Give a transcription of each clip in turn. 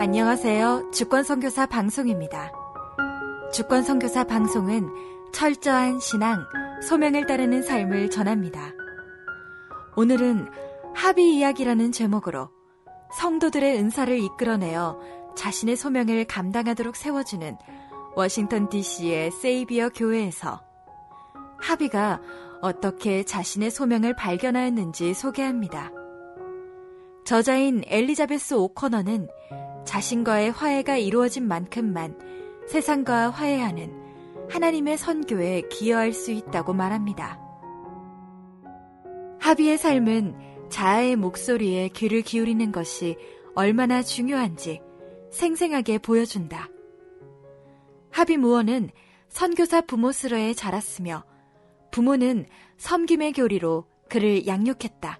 안녕하세요. 주권 선교사 방송입니다. 주권 선교사 방송은 철저한 신앙, 소명을 따르는 삶을 전합니다. 오늘은 합의 이야기라는 제목으로 성도들의 은사를 이끌어내어 자신의 소명을 감당하도록 세워주는 워싱턴 DC의 세이비어 교회에서 합의가 어떻게 자신의 소명을 발견하였는지 소개합니다. 저자인 엘리자베스 오커너는 자신과의 화해가 이루어진 만큼만 세상과 화해하는 하나님의 선교에 기여할 수 있다고 말합니다. 합의의 삶은 자아의 목소리에 귀를 기울이는 것이 얼마나 중요한지 생생하게 보여준다. 합의 무어는 선교사 부모스러에 자랐으며 부모는 섬김의 교리로 그를 양육했다.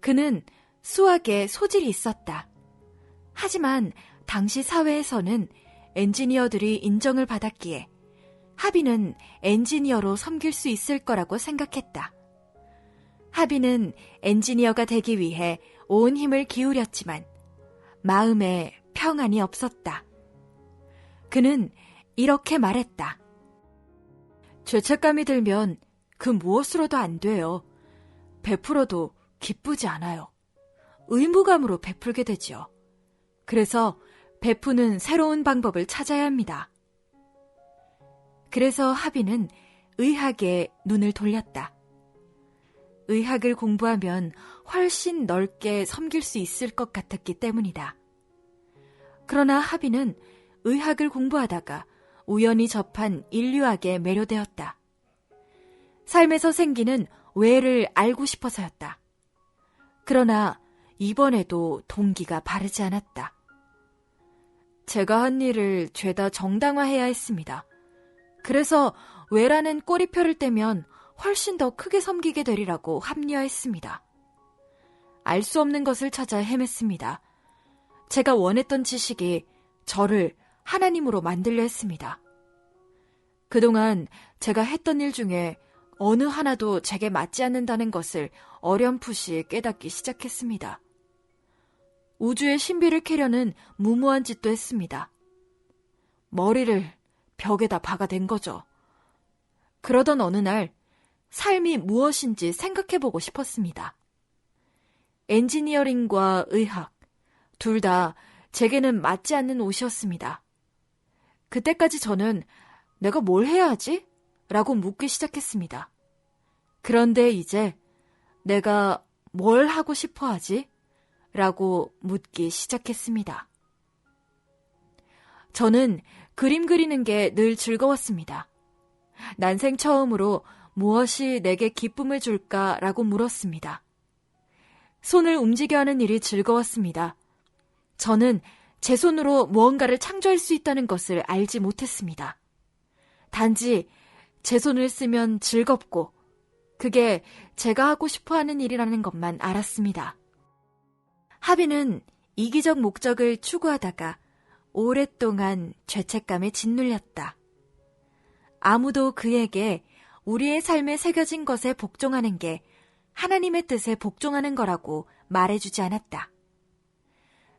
그는 수학에 소질이 있었다. 하지만 당시 사회에서는 엔지니어들이 인정을 받았기에 하비는 엔지니어로 섬길 수 있을 거라고 생각했다. 하비는 엔지니어가 되기 위해 온 힘을 기울였지만 마음에 평안이 없었다. 그는 이렇게 말했다. 죄책감이 들면 그 무엇으로도 안 돼요. 베풀어도 기쁘지 않아요. 의무감으로 베풀게 되지요. 그래서 베푸는 새로운 방법을 찾아야 합니다. 그래서 하비는 의학에 눈을 돌렸다. 의학을 공부하면 훨씬 넓게 섬길 수 있을 것 같았기 때문이다. 그러나 하비는 의학을 공부하다가 우연히 접한 인류학에 매료되었다. 삶에서 생기는 왜를 알고 싶어서였다. 그러나 이번에도 동기가 바르지 않았다. 제가 한 일을 죄다 정당화해야 했습니다. 그래서 왜라는 꼬리표를 떼면 훨씬 더 크게 섬기게 되리라고 합리화했습니다. 알 수 없는 것을 찾아 헤맸습니다. 제가 원했던 지식이 저를 하나님으로 만들려 했습니다. 그동안 제가 했던 일 중에 어느 하나도 제게 맞지 않는다는 것을 어렴풋이 깨닫기 시작했습니다. 우주의 신비를 캐려는 무모한 짓도 했습니다. 머리를 벽에다 박아댄 거죠. 그러던 어느 날 삶이 무엇인지 생각해보고 싶었습니다. 엔지니어링과 의학, 둘 다 제게는 맞지 않는 옷이었습니다. 그때까지 저는 내가 뭘 해야 하지? 라고 묻기 시작했습니다. 그런데 이제 내가 뭘 하고 싶어 하지? 라고 묻기 시작했습니다. 저는 그림 그리는 게 늘 즐거웠습니다. 난생 처음으로 무엇이 내게 기쁨을 줄까 라고 물었습니다. 손을 움직여 하는 일이 즐거웠습니다. 저는 제 손으로 무언가를 창조할 수 있다는 것을 알지 못했습니다. 단지 제 손을 쓰면 즐겁고 그게 제가 하고 싶어 하는 일이라는 것만 알았습니다. 하비는 이기적 목적을 추구하다가 오랫동안 죄책감에 짓눌렸다. 아무도 그에게 우리의 삶에 새겨진 것에 복종하는 게 하나님의 뜻에 복종하는 거라고 말해주지 않았다.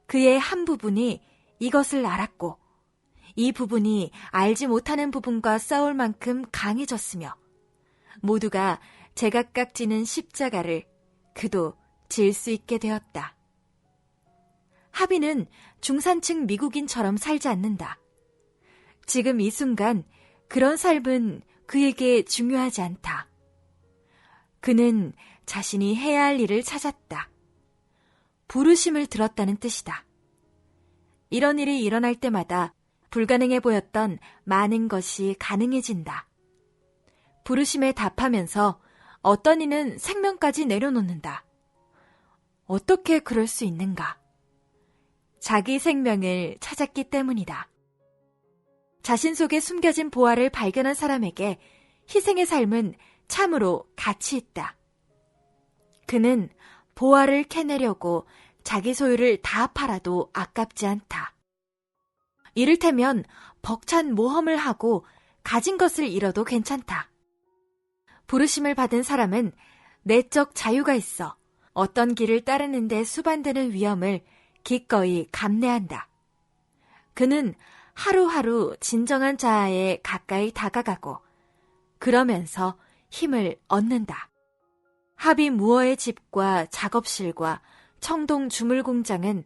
그의 한 부분이 이것을 알았고, 이 부분이 알지 못하는 부분과 싸울 만큼 강해졌으며, 모두가 제각각 지는 십자가를 그도 질 수 있게 되었다. 하비는 중산층 미국인처럼 살지 않는다. 지금 이 순간 그런 삶은 그에게 중요하지 않다. 그는 자신이 해야 할 일을 찾았다. 부르심을 들었다는 뜻이다. 이런 일이 일어날 때마다 불가능해 보였던 많은 것이 가능해진다. 부르심에 답하면서 어떤 이는 생명까지 내려놓는다. 어떻게 그럴 수 있는가? 자기 생명을 찾았기 때문이다. 자신 속에 숨겨진 보화를 발견한 사람에게 희생의 삶은 참으로 가치 있다. 그는 보화를 캐내려고 자기 소유를 다 팔아도 아깝지 않다. 이를테면 벅찬 모험을 하고 가진 것을 잃어도 괜찮다. 부르심을 받은 사람은 내적 자유가 있어 어떤 길을 따르는데 수반되는 위험을 기꺼이 감내한다. 그는 하루하루 진정한 자아에 가까이 다가가고 그러면서 힘을 얻는다. 합의 무어의 집과 작업실과 청동 주물 공장은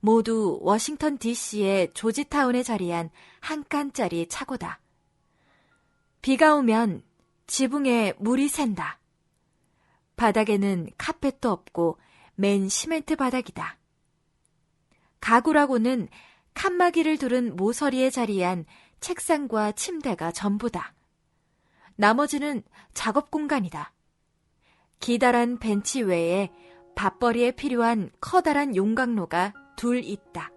모두 워싱턴 DC의 조지타운에 자리한 한 칸짜리 차고다. 비가 오면 지붕에 물이 샌다. 바닥에는 카펫도 없고 맨 시멘트 바닥이다. 가구라고는 칸막이를 두른 모서리에 자리한 책상과 침대가 전부다. 나머지는 작업 공간이다. 기다란 벤치 외에 밥벌이에 필요한 커다란 용광로가 둘 있다.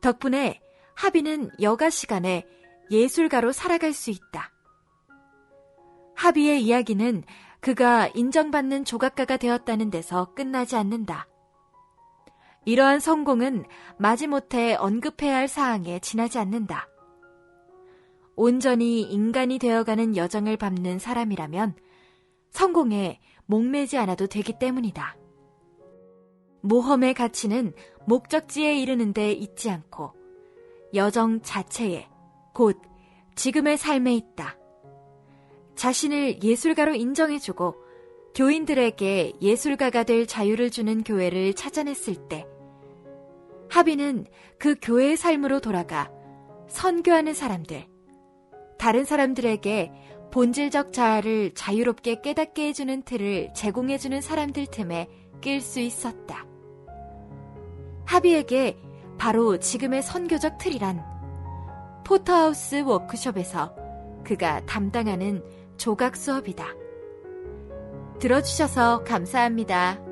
덕분에 하비는 여가 시간에 예술가로 살아갈 수 있다. 하비의 이야기는 그가 인정받는 조각가가 되었다는 데서 끝나지 않는다. 이러한 성공은 마지못해 언급해야 할 사항에 지나지 않는다. 온전히 인간이 되어가는 여정을 밟는 사람이라면 성공에 목매지 않아도 되기 때문이다. 모험의 가치는 목적지에 이르는 데 있지 않고 여정 자체에 곧 지금의 삶에 있다. 자신을 예술가로 인정해주고 교인들에게 예술가가 될 자유를 주는 교회를 찾아냈을 때 하비는 그 교회의 삶으로 돌아가 선교하는 사람들, 다른 사람들에게 본질적 자아를 자유롭게 깨닫게 해주는 틀을 제공해주는 사람들 틈에 낄 수 있었다. 하비에게 바로 지금의 선교적 틀이란 포터하우스 워크숍에서 그가 담당하는 조각 수업이다. 들어주셔서 감사합니다.